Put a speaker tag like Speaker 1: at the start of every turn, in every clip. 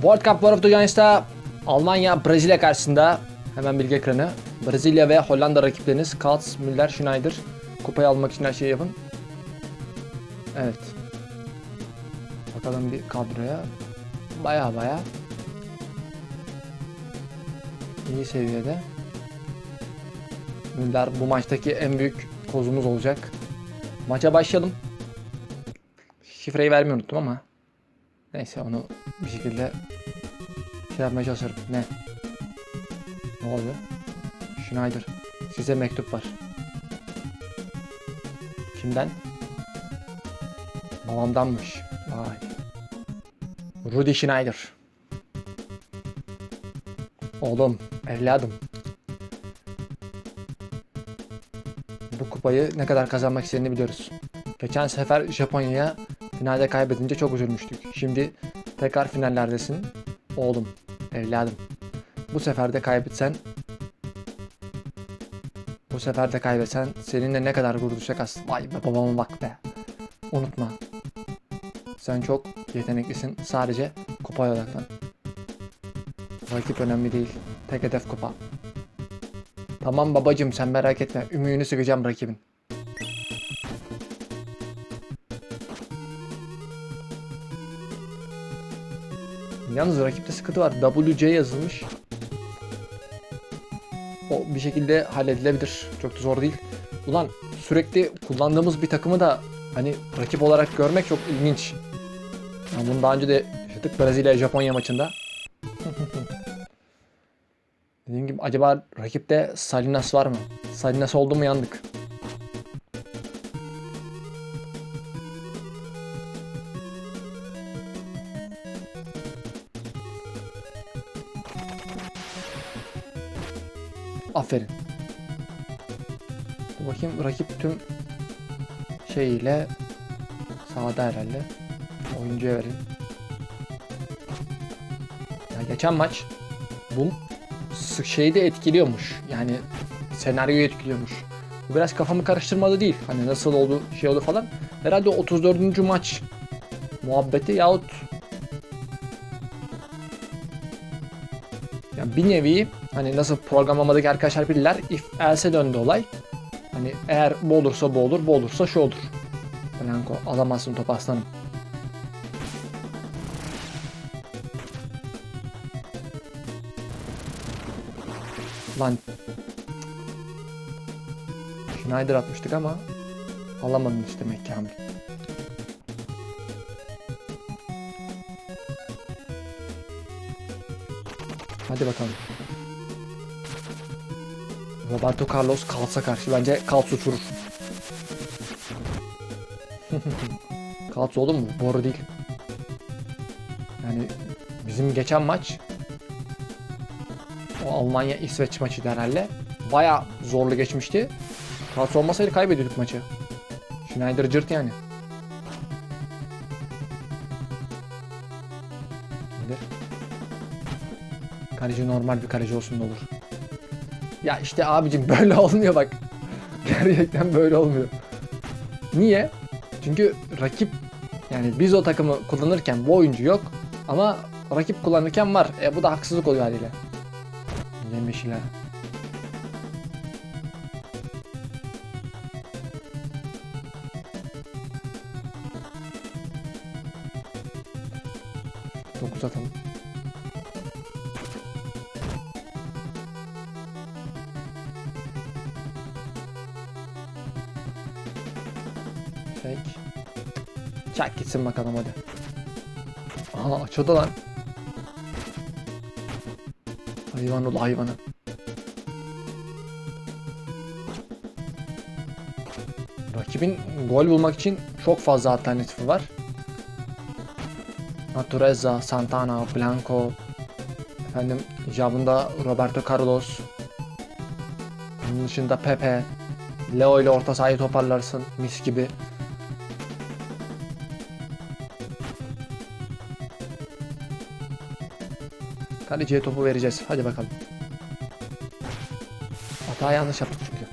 Speaker 1: World Cup War of the Giants'ta Almanya Brezilya karşısında hemen bilgi ekranı. Brezilya ve Hollanda rakipleriniz Kals, Müller, Schneider. Kupayı almak için her şeyi yapın. Evet. Bakalım bir kadroya. Baya baya iyi seviyede. Müller bu maçtaki en büyük kozumuz olacak. Maça başlayalım. Şifreyi vermeyi unuttum ama. Neyse onu bir şekilde şey yapmaya çalışırım. Ne? Ne oluyor? Schneider. Size mektup var. Kimden? Babamdanmış. Vay. Rudy Schneider. Oğlum, evladım. Bu kupayı ne kadar kazanmak istediğini biliyoruz. Geçen sefer Japonya'ya finalde kaybedince çok üzülmüştük. Şimdi tekrar finallerdesin. Oğlum, evladım. Bu sefer de kaybetsen bu sefer de kaybetsen seninle ne kadar gurur duyacak. Vay be babama bak be. Unutma. Sen çok yeteneklisin. Sadece kupaya odaklan. Rakip önemli değil. Tek hedef kupa. Tamam babacım sen merak etme. Ümüğünü sıkacağım rakibin. Yalnız rakipte sıkıntı var. WC yazılmış. O bir şekilde halledilebilir. Çok da zor değil. Ulan sürekli kullandığımız bir takımı da hani rakip olarak görmek çok ilginç. Yani bunu daha önce de yaşadık Brezilya Japonya maçında. Dediğim gibi acaba rakipte Salinas var mı? Salinas oldu mu yandık. Aferin. Dur bakayım rakip tüm şeyiyle sağda herhalde. Oyuncuya verelim. Ya geçen maç bu şeyi de etkiliyormuş. Yani senaryoyu etkiliyormuş. Bu biraz kafamı karıştırmadı değil. Hani nasıl oldu şey oldu falan. Herhalde 34. maç muhabbeti yahut yani bir nevi hani nasıl programlamadaki arkadaşlar bilirler if else döndü olay. Hani eğer bu olursa bu olur, bu olursa şu olur. Blanco alamazsın topu aslanım. Lan. Schneider atmıştık ama alamadın işte demek Kamil. Hadi bakalım. Roberto Carlos kalsa karşı bence Kals uçurur. Kals oğlum mu? Boru değil. Yani bizim geçen maç o Almanya İsveç maçıydı herhalde. Baya zorlu geçmişti. Kals olmasaydı kaybediyorduk maçı. Schneider cırt yani. Kaleci normal bir kaleci olsun da olur. Ya işte abicim böyle olmuyor bak. Gerçekten böyle olmuyor. Niye? Çünkü rakip yani biz o takımı kullanırken bu oyuncu yok ama rakip kullanırken var. E bu da haksızlık oluyor haliyle. Yemişler. Dokuz atalım. Çak gitsin bakalım hadi. Aha açıldı lan. Hayvan ol hayvanı. Rakibin gol bulmak için çok fazla alternatifi var. Natureza, Santana, Blanco, efendim icabında Roberto Carlos, bunun dışında Pepe, Leo ile orta sahayı toparlarsın mis gibi. Kaleciye topu vereceğiz. Hadi bakalım. Hata yanlış yaptık çünkü.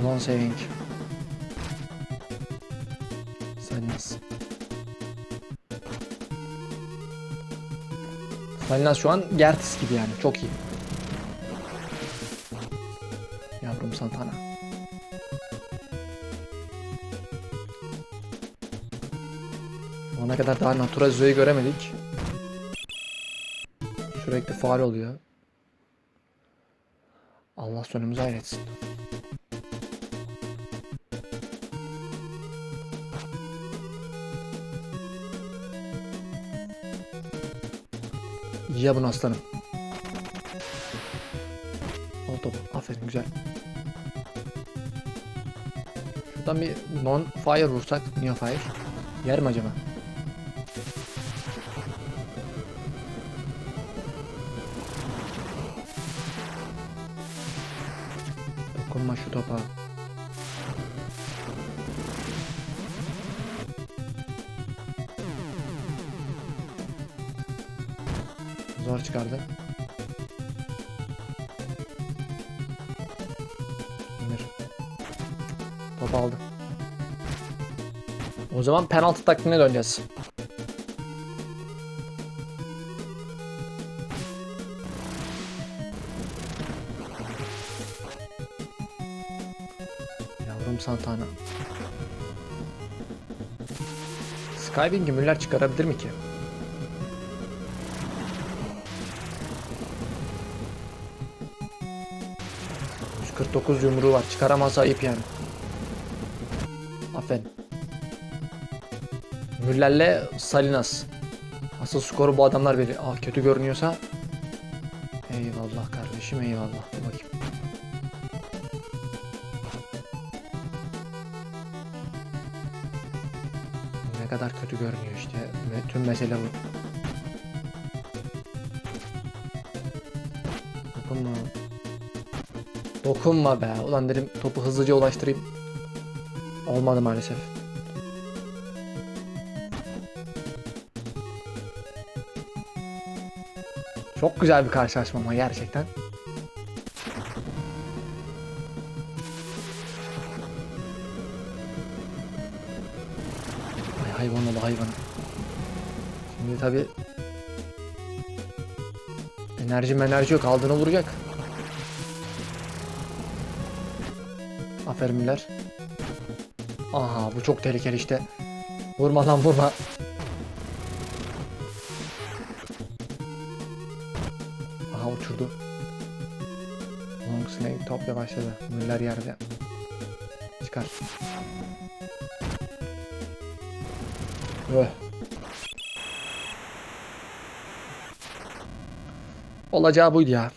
Speaker 1: Clone saving. Salinas. Salinas şu an Gertis gibi yani. Çok iyi. Kadar daha Naturazo'yu göremedik. Sürekli faal oluyor. Allah sonumuzu hayretsin. Ye bunu aslanım. Al topu. Aferin güzel. Şuradan bir non fire vursak. Niye fire? Yer mi acaba? Şu topa. Zor çıkardı. İndir. Top aldı. O zaman penaltı taktiğine döneceğiz. Yavrum Santana. Skybing'i Müller çıkarabilir mi ki? ...149 yumruğu var. Çıkaramazsa ayıp yani. Aferin. Müller'le Salinas. Asıl skoru bu adamlar veriyor. Aa kötü görünüyorsa... Eyvallah kardeşim eyvallah. Mesele bu. Dokunma. Dokunma be. Ulan dedim topu hızlıca ulaştırayım. Olmadı maalesef. Çok güzel bir karşılaşma ama gerçekten. Şimdi tabi enerji enerji yok aldığını vuracak. Aferin Müller. Aha bu çok tehlikeli işte. Vurma lan vurma. Aha uçurdu. Long Snake topla başladı. Müller yerde. Çıkar. Öh. Olacağı buydu ya.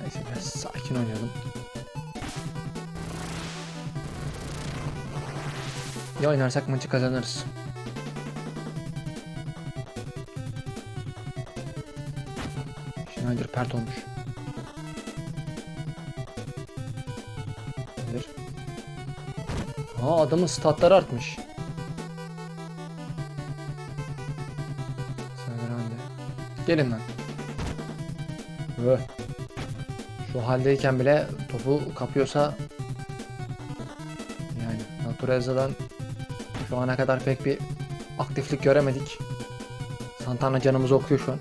Speaker 1: Neyse biraz sakin oynayalım. İyi oynarsak maçı kazanırız. Schneider pert olmuş. Nedir? Aa adamın statları artmış. Severande. Gelin lan. Öh. Şu haldeyken bile topu kapıyorsa yani Natureza'dan şu ana kadar pek bir aktiflik göremedik. Santana canımızı okuyor şu an.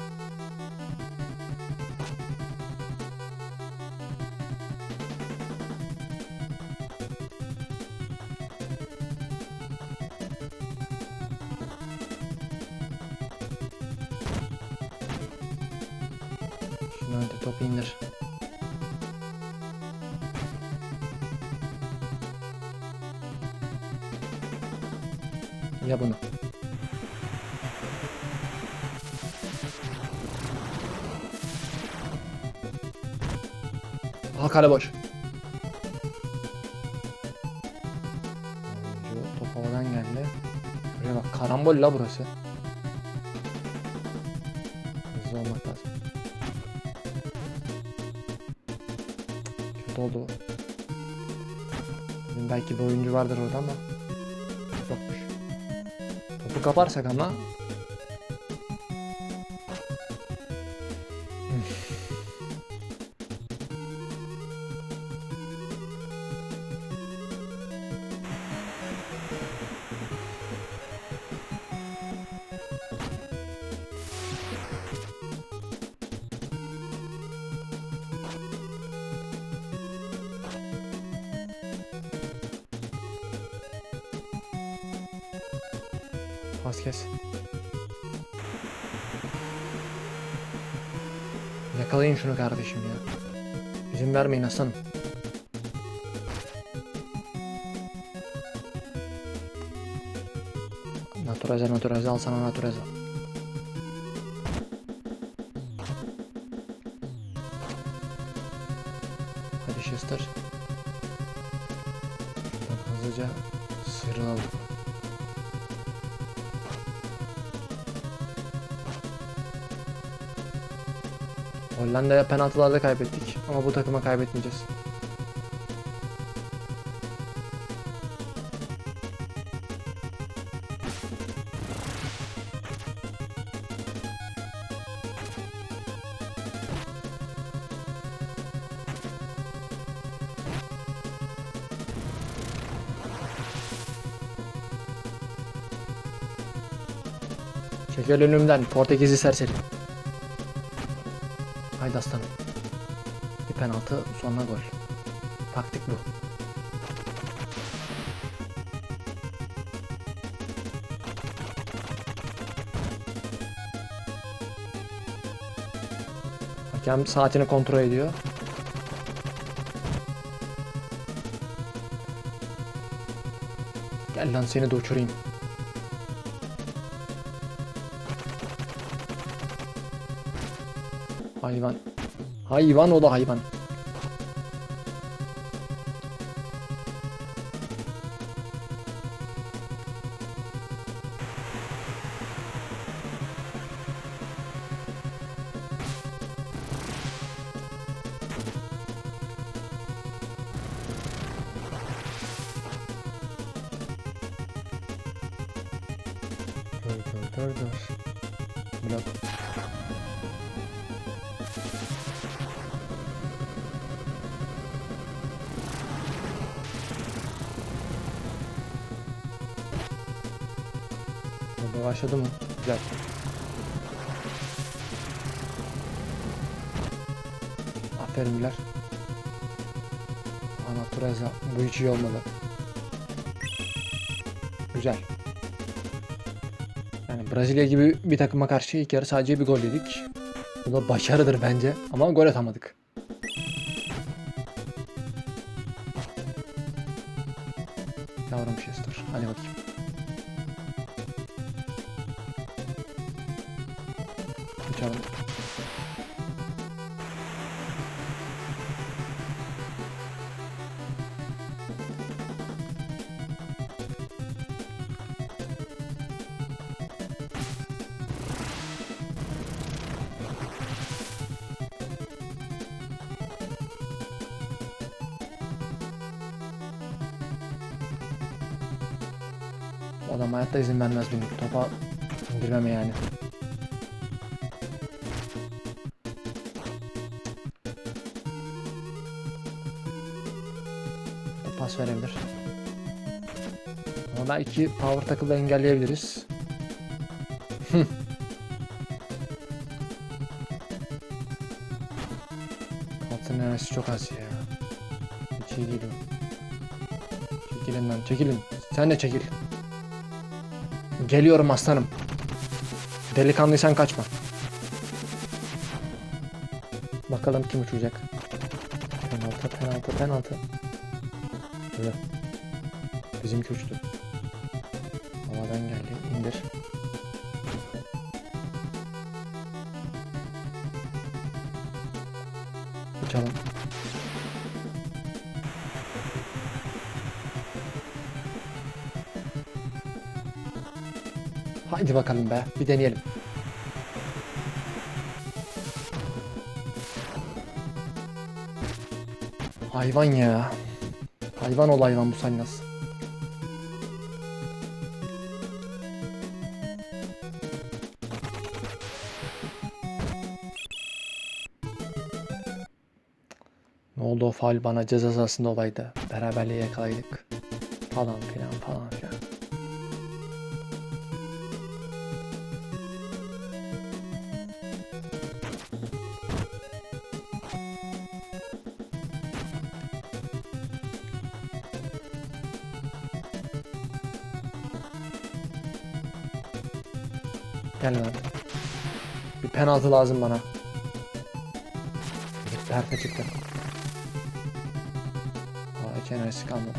Speaker 1: Ya bunu. Aha kale boş. Top havadan geldi. Şuraya bak karambol la burası. Hızlı olmak lazım. Kötü oldu. bu. Belki bir oyuncu vardır orada ama kaparsak ama Pas kes. Yakalayın şunu kardeşim ya. İzin vermeyin aslanım. Natureze natureze al sana natureze. Hollanda'ya penaltılarda kaybettik ama bu takıma kaybetmeyeceğiz. Çekil önümden Portekizli serseri. Haydi aslanım. Bir penaltı sonra gol. Taktik bu. Hakem saatini kontrol ediyor. Gel lan seni de uçurayım. Hayvan. Hayvan o da hayvan. Başladı mı? Güzel. Aferin Güler. Ana Tureza bu hiç iyi olmadı. Güzel. Yani Brezilya gibi bir takıma karşı ilk yarı sadece bir gol yedik. Bu da başarıdır bence ama gol atamadık. Adam hayatta izin vermez benim topa indirmeme yani. Pas verebilir. Ama belki power tackle'la engelleyebiliriz. Altın çok az ya. Hiç. Çekilin lan çekilin. Sen de çekil. Geliyorum aslanım. Delikanlıysan kaçma. Bakalım kim uçacak. Penaltı, penaltı, penaltı. Öyle. Bizimki uçtu. Havadan geldi. Haydi bakalım be. Bir deneyelim. Hayvan ya. Hayvan ol hayvan bu Sallas. Ne oldu o faul bana ceza sahasında olaydı. Beraberliği yakalaydık. Falan filan falan filan. Gel lan. Bir penaltı lazım bana. Perte çıktı. Aa, hiç enerjisi kalmadı.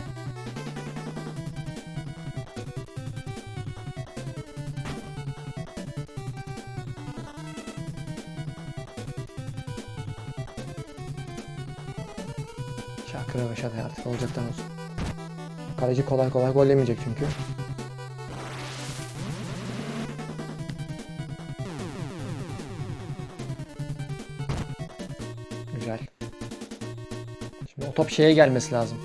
Speaker 1: Şakir ve Şatay artık olacaktan olsun. Kaleci kolay kolay gol yemeyecek çünkü. Top şeye gelmesi lazım.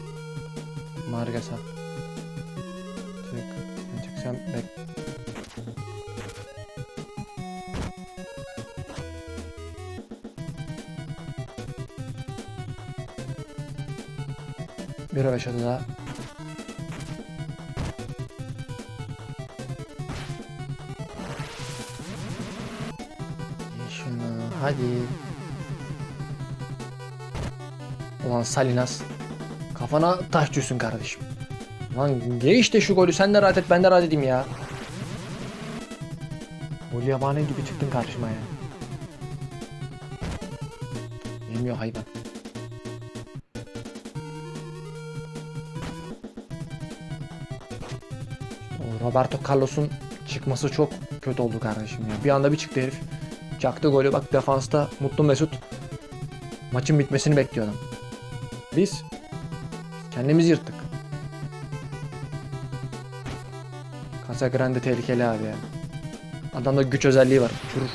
Speaker 1: Margas'a. Çık. Sen çık sen bek. Bir ve daha. Ye şunu hadi. Ulan Salinas. Kafana taş düşsün kardeşim. Lan ge işte şu golü sen de rahat et ben de rahat edeyim ya. Gol yabani gibi çıktın karşıma ya. Yemiyor hayvan. O Roberto Carlos'un çıkması çok kötü oldu kardeşim ya. Bir anda bir çıktı herif. Çaktı golü bak defansta Mutlu Mesut maçın bitmesini bekliyor adam. Biz kendimizi yırttık. Casa Grande tehlikeli abi ya. Adamda güç özelliği var. Uçurur.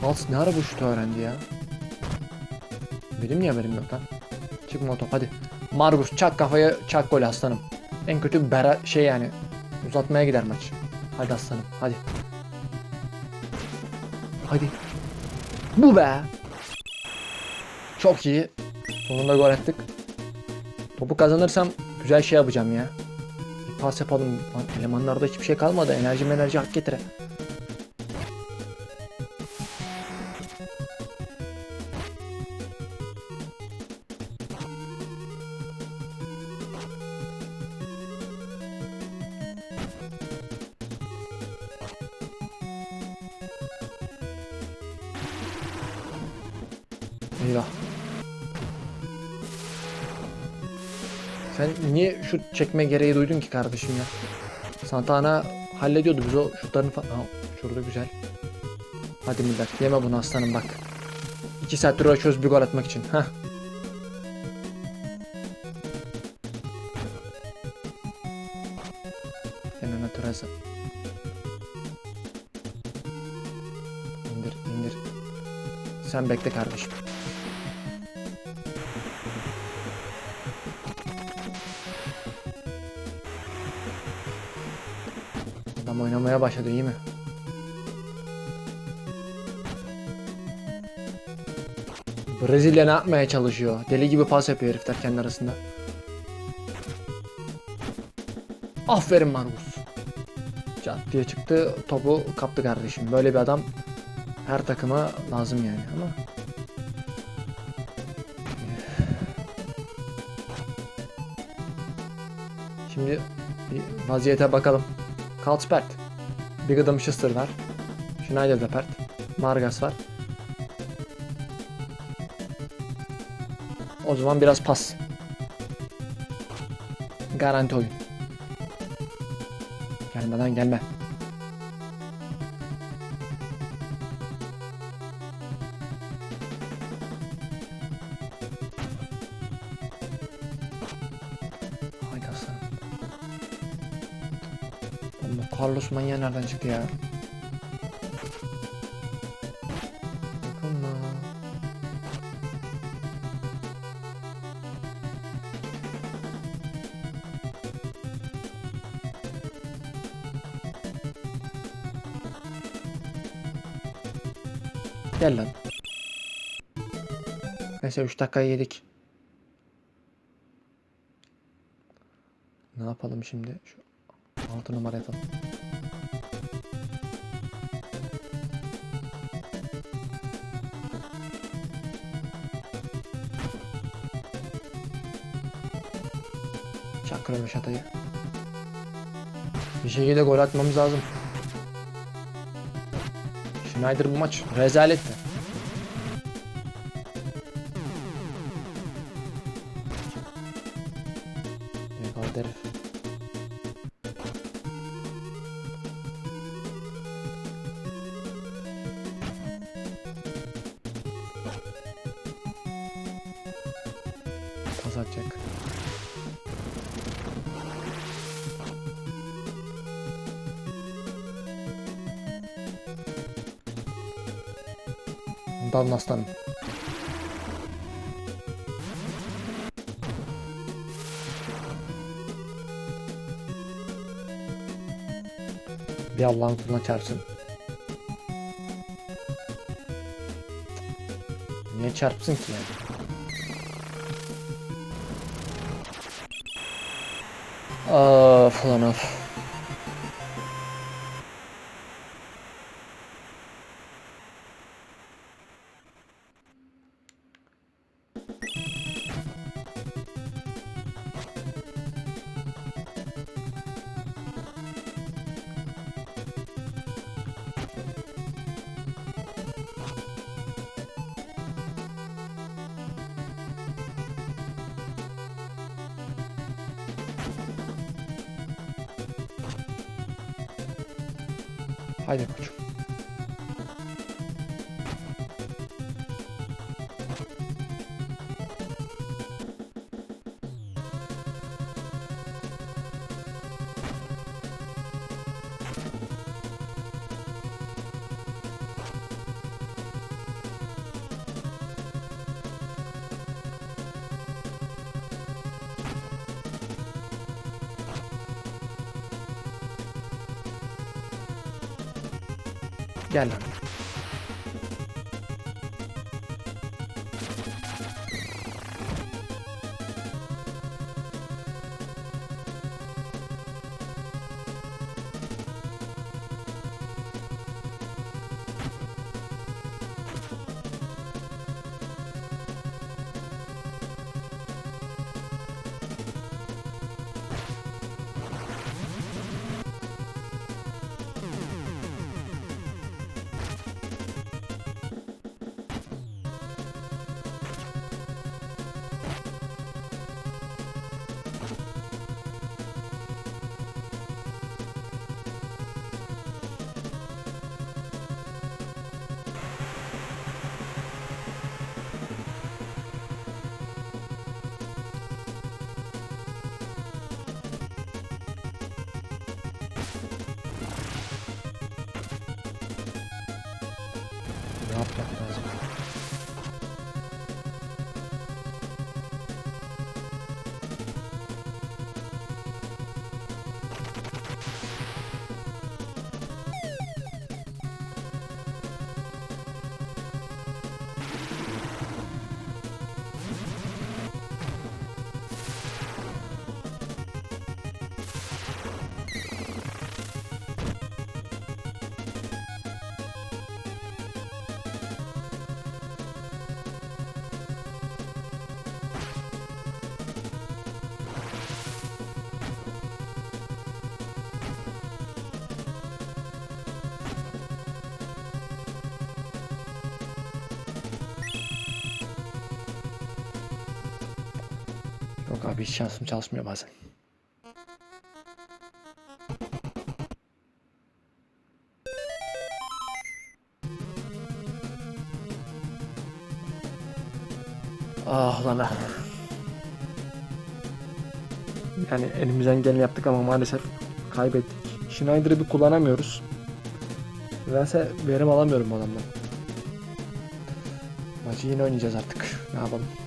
Speaker 1: Kals ne ara bu şutu öğrendi ya? Benim niye haberim yok lan? Çıkma o top hadi. Margus çak kafaya çak gol aslanım. En kötü bera şey yani uzatmaya gider maç. Hadi aslanım hadi. Hadi. Bu be. Çok iyi. Sonunda gol attık. Topu kazanırsam güzel şey yapacağım ya. Bir pas yapalım. Lan elemanlarda hiçbir şey kalmadı. Enerji enerji hak getire. Eyvah. Sen niye şut çekme gereği duydun ki kardeşim ya? Santana hallediyordu biz o şutlarını falan. Şurada güzel. Hadi millet yeme bunu aslanım bak. 2 saattir uğraşıyoruz bir gol atmak için. Heh. Fernando Torres'a. İndir indir. Sen bekle kardeşim. Oynamaya başladı iyi mi? Brezilya ne yapmaya çalışıyor? Deli gibi pas yapıyor herifler kendi arasında. Aferin Margus. Çat diye çıktı topu kaptı kardeşim. Böyle bir adam her takıma lazım yani ama. Şimdi vaziyete bakalım. Kaltspert. Bir gıdım Schuster var. Schneider de pert. Margas var. O zaman biraz pas. Garanti oyun. Gelme lan gelme. Carlos manyağı nereden çıktı ya? Gel lan. Neyse 3 dakikayı yedik. Ne yapalım şimdi? Şu 6 numara atalım. Çakır Röveşata'yı. Bir şekilde gol atmamız lazım. Schneider bu maç rezaletti. Yakaladı Dalın aslanım. Bir Allah'ın kuluna çarpsın. Niye çarpsın ki yani? Of lan of. Haydi koçum. Gel lan. Abi hiç şansım çalışmıyor bazen. Ah lan ah. Yani elimizden geleni yaptık ama maalesef kaybettik. Schneider'ı bir kullanamıyoruz. Nedense verim alamıyorum bu adamdan. Maçı yine oynayacağız artık. Ne yapalım?